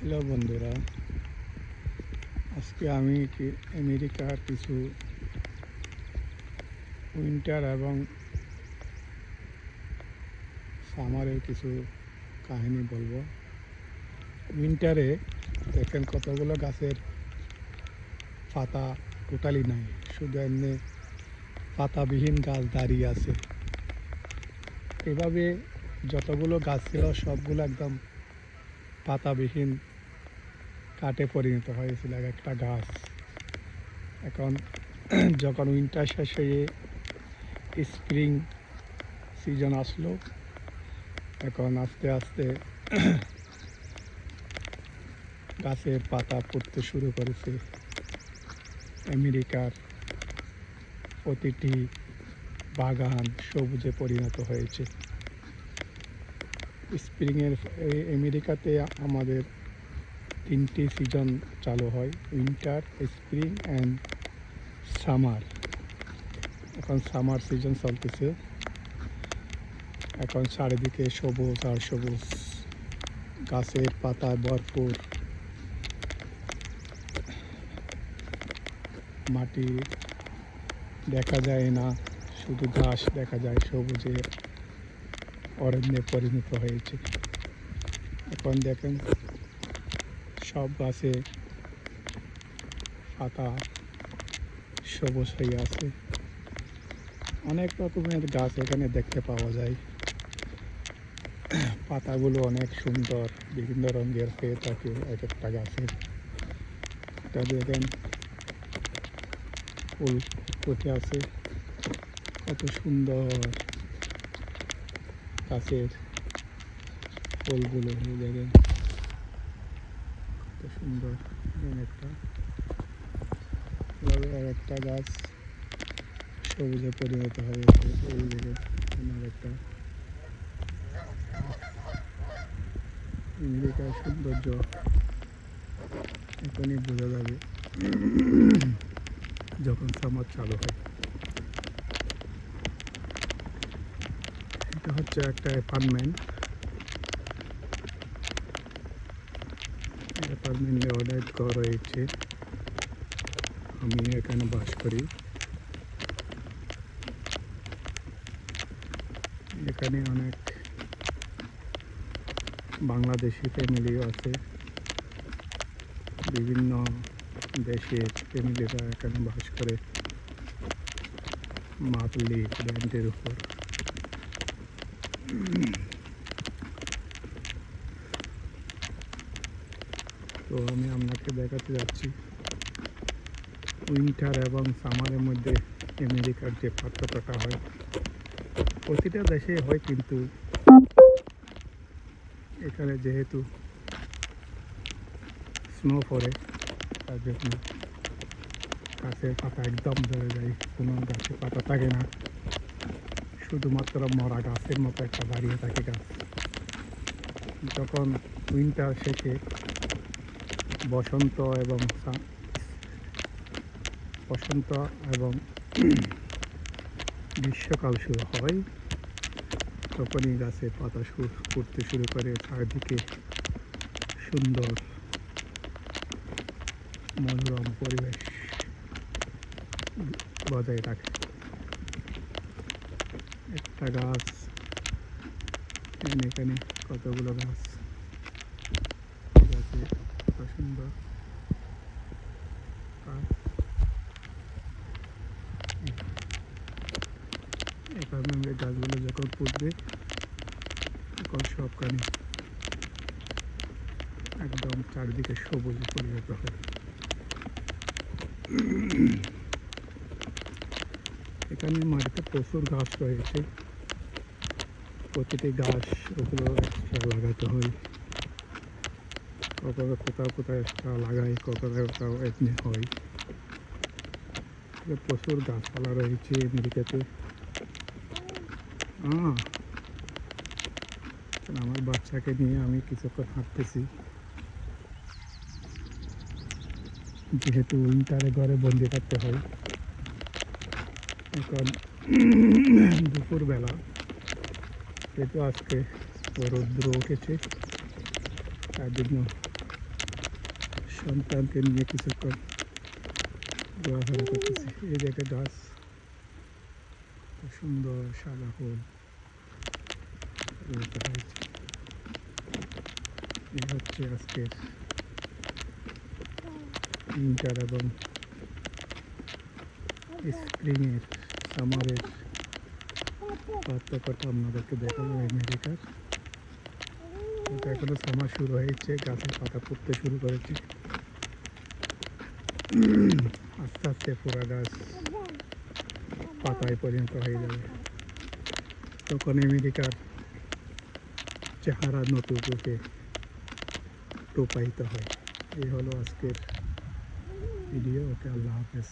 Hello বন্ধুরা, আজকে আমি আমেরিকার কিছু উইন্টার এবং সামারের কিছু কাহিনী বলব। উইন্টারে দেখেন কতগুলো গাছের পাতা টোটালি নাই, শুধু এমনি পাতাবিহীন গাছ দাঁড়িয়ে আছে। এভাবে যতগুলো গাছ ছিল সবগুলো একদম পাতাবিহীন কাঠে পরিণত হয়েছিল এক একটা গাছ। এখন যখন উইন্টার শেষ হয়ে স্প্রিং সিজন আসলো, এখন আস্তে আস্তে গাছের পাতা পড়তে শুরু করেছে। আমেরিকার প্রতিটি বাগান সবুজে পরিণত হয়েছে। স্প্রিংয়ের আমেরিকাতে আমাদের তিনটি সিজন চালু হয় উইন্টার স্প্রিং অ্যান্ড সামার এখন সামার সিজন চলতেছে। এখন চারিদিকে সবুজ আর সবুজ। গাছের পাতায় ভরপুর। মাটি দেখা যায় না, শুধু ঘাস দেখা যায়, সবুজে অরণ্যে পরিণত হয়েছে। এখন দেখেন সব গাছে পাতা সবুজ হয়ে আছে। অনেক রকমের গাছ এখানে দেখতে পাওয়া যায়। পাতাগুলো অনেক সুন্দর, বিভিন্ন রঙের হয়ে থাকে এক একটা গাছের এটা দেখেন ফুল ফুটে আছে। কত সুন্দর গাছের ফুলগুলো। দেখেন। কত সুন্দর একটা আর একটা গাছ সবুজে পরিণত এই দেখেন আমার একটা আমেরিকার সৌন্দর্য এখনই বোঝা যাবে যখন সামার চালু হয় এটা হচ্ছে একটা অ্যাপার্টমেন্ট অ্যাপার্টমেন্টে অনেক ঘর রয়েছে আমি এখানে বাস করি। এখানে অনেক বাংলাদেশি ফ্যামিলিও আছে। বিভিন্ন দেশের ফ্যামিলিরা এখানে বাস করে। মাতলি রেন্টের উপর। তো আমি আপনাকে দেখাতে যাচ্ছি। উইন্টার এবং সামারের মধ্যে আমেরিকার যে পার্থক্যটা হয়, প্রতিটা দেশে হয় কিন্তু এখানে যেহেতু স্নো পড়ে, তার জন্য গাছের পাতা একদম ঝরে যায়, কোনো গাছের পাতা থাকে না। শুধুমাত্র মরা গাছের মতো একটা দাঁড়িয়ে থাকে গাছ। যখন উইন্টার শেষে বসন্ত এবং বসন্ত এবং গ্রীষ্মকাল শুরু হয়। তখনই গাছের পাতা করতে শুরু করে। চারদিকে সুন্দর মনোরম পরিবেশ বজায় রাখে। একটা গাছ এখানে কতগুলো গাছ গাছে কত সুন্দর আর অ্যাপার্টমেন্টের যখন ফুটবে তখন সবখানে একদম চারিদিকে সবুজ পরিণত হবে। এখানে মাটিতে প্রচুর ঘাস রয়েছে। প্রতিটি ঘাস ওগুলো এক্সট্রা লাগাতে হয়। কখনো কোথাও কোথাও এক্সট্রা লাগাই, কখনো কোথাও এমনি হয়। প্রচুর গাছপালা রয়েছে আমেরিকাতে আমার বাচ্চাকে নিয়ে আমি কিছুক্ষণ হাঁটতেছি। যেহেতু উইন্টারে ঘরে বন্দি থাকতে হয়, এখন দুপুরবেলা। যেহেতু আজকে রৌদ্র উঠেছে, তার জন্য সন্তানকে নিয়ে কিছুক্ষণ ঘোরাফেরা করতেছি। এই যে একটা গাছ। সুন্দর সাদা ফুল। হচ্ছে আজকের উইন্টার এবং স্প্রিংয়ের সামারের পার্থক্যটা আপনাদেরকে দেখাবো আমেরিকার এখনও সামার শুরু হয়েছে, গাছের পাতা পড়তে শুরু করেছে। আস্তে আস্তে পুরা গাছ পাতায় পরিণত হয়ে যাবে। তখন আমেরিকার চেহারা নতুন রূপে রূপায়িত হয়। এই হলো আজকের ভিডিও ওকে আল্লাহ হাফেজ।